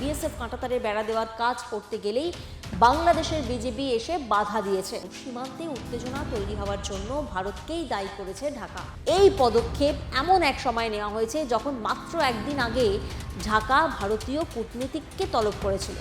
BSF কাঁটাতারে বেড়া দেওয়ার কাজ করতে গেলেই বাংলাদেশের বিজেপি এসে বাধা দিয়েছে। সীমান্তে উত্তেজনা তৈরি হওয়ার জন্য ভারতকেই দায়ী করেছে ঢাকা। এই পদক্ষেপ এমন এক সময় নেওয়া হয়েছে যখন মাত্র একদিন আগে ঢাকা ভারতীয় কূটনীতিককে তলব করেছিল।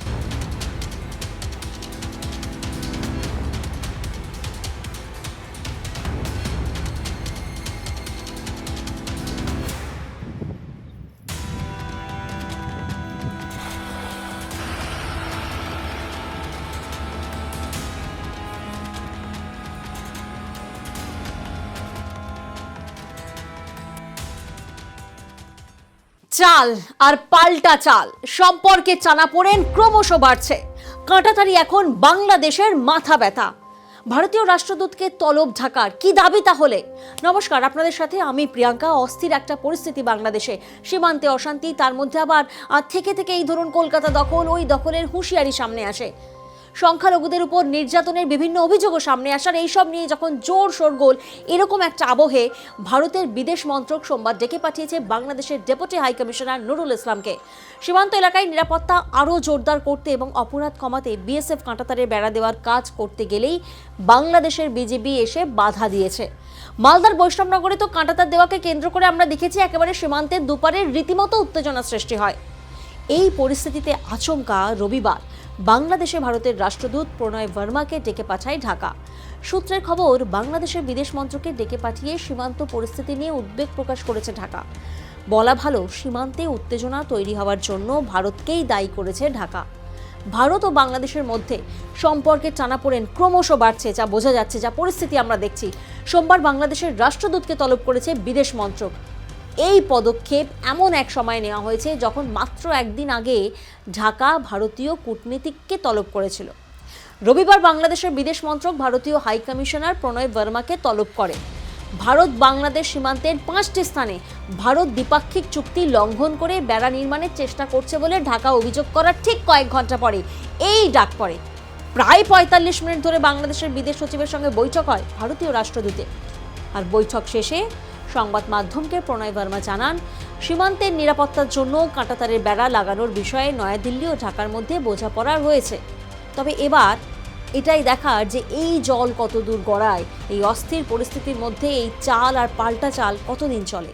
চাল আর পাল্টা চাল। সম্পর্কে চানাপোড়েন ক্রমশ বাড়ছে। কাঁটাতারি এখন বাংলাদেশের মাথা ব্যথা। ভারতীয় রাষ্ট্রদূতকে তলব ঢাকার কি দাবি তাহলে? নমস্কার, আপনাদের সাথে আমি প্রিয়াঙ্কা। অস্থির একটা পরিস্থিতি বাংলাদেশে। সীমান্তে অশান্তি, তার মধ্যে আবার থেকে থেকে এই ধরুন কলকাতা দখল, ওই দখলের হুঁশিয়ারি সামনে আসে। সংখ্যালঘুদের উপর নির্যাতনের বিভিন্ন অভিযোগও সামনে আসার এইসব নিয়ে যখন জোর শোরগোল, এরকম একটা আবহে ভারতের বিদেশ মন্ত্রক সোমবার ডেকে পাঠিয়েছে বাংলাদেশের ডেপুটি হাই কমিশনার নুরুল ইসলামকে। সীমান্ত এলাকায় নিরাপত্তা আরও জোরদার করতে এবং অপরাধ কমাতে বিএসএফ কাঁটাতারে বেড়া দেওয়ার কাজ করতে গেলেই বাংলাদেশের বিজেপি এসে বাধা দিয়েছে। মালদার বৈষ্ণবনগরে তো কাঁটাতার দেওয়াকে কেন্দ্র করে আমরা দেখেছি একেবারে সীমান্তের দুপারে রীতিমতো উত্তেজনা সৃষ্টি হয়। এই পরিস্থিতিতে আচমকা রবিবার বাংলাদেশে ভারতের রাষ্ট্রদূত প্রণয় বর্মাকে ডেকে পাঠায় ঢাকা। সূত্রের খবর, বাংলাদেশের বিদেশ মন্ত্রকে ডেকে পাঠিয়ে সীমান্ত পরিস্থিতি নিয়ে উদ্বেগ প্রকাশ করেছে ঢাকা। বলা ভালো, সীমান্তে উত্তেজনা তৈরি হওয়ার জন্য ভারতকেই দায়ী করেছে ঢাকা। ভারত ও বাংলাদেশের মধ্যে সম্পর্কের টানাপোড়েন ক্রমশ বাড়ছে, যা বোঝা যাচ্ছে, যা পরিস্থিতি আমরা দেখছি। সোমবার বাংলাদেশের রাষ্ট্রদূতকে তলব করেছে বিদেশ মন্ত্রক। এই পদক্ষেপ এমন এক সময় নেওয়া হয়েছে যখন মাত্র একদিন আগে ঢাকা ভারতীয় কূটনীতিককে তলব করেছিল। রবিবার বাংলাদেশের বিদেশ মন্ত্রক ভারতীয় হাই কমিশনার প্রণয় বর্মাকে তলব করে। ভারত বাংলাদেশ সীমান্তের পাঁচটি স্থানে ভারত দ্বিপাক্ষিক চুক্তি লঙ্ঘন করে বেড়া নির্মাণের চেষ্টা করছে বলে ঢাকা অভিযোগ করার ঠিক কয়েক ঘণ্টা পরে এই ডাক পড়ে। প্রায় পঁয়তাল্লিশ মিনিট ধরে বাংলাদেশের বিদেশ সচিবের সঙ্গে বৈঠক হয় ভারতীয় রাষ্ট্রদূতে। আর বৈঠক শেষে সংবাদ মাধ্যমকে প্রণয় বর্মা জানান, সীমান্তের নিরাপত্তার জন্য কাঁটাতারের বেড়া লাগানোর বিষয়ে নয়াদিল্লি ও ঢাকার মধ্যে বোঝাপড়া হয়েছে। তবে এবার এটাই দেখার যে এই জল কত দূর গড়ায়, এই অস্থির পরিস্থিতির মধ্যে এই চাল আর পাল্টা চাল কতদিন চলে?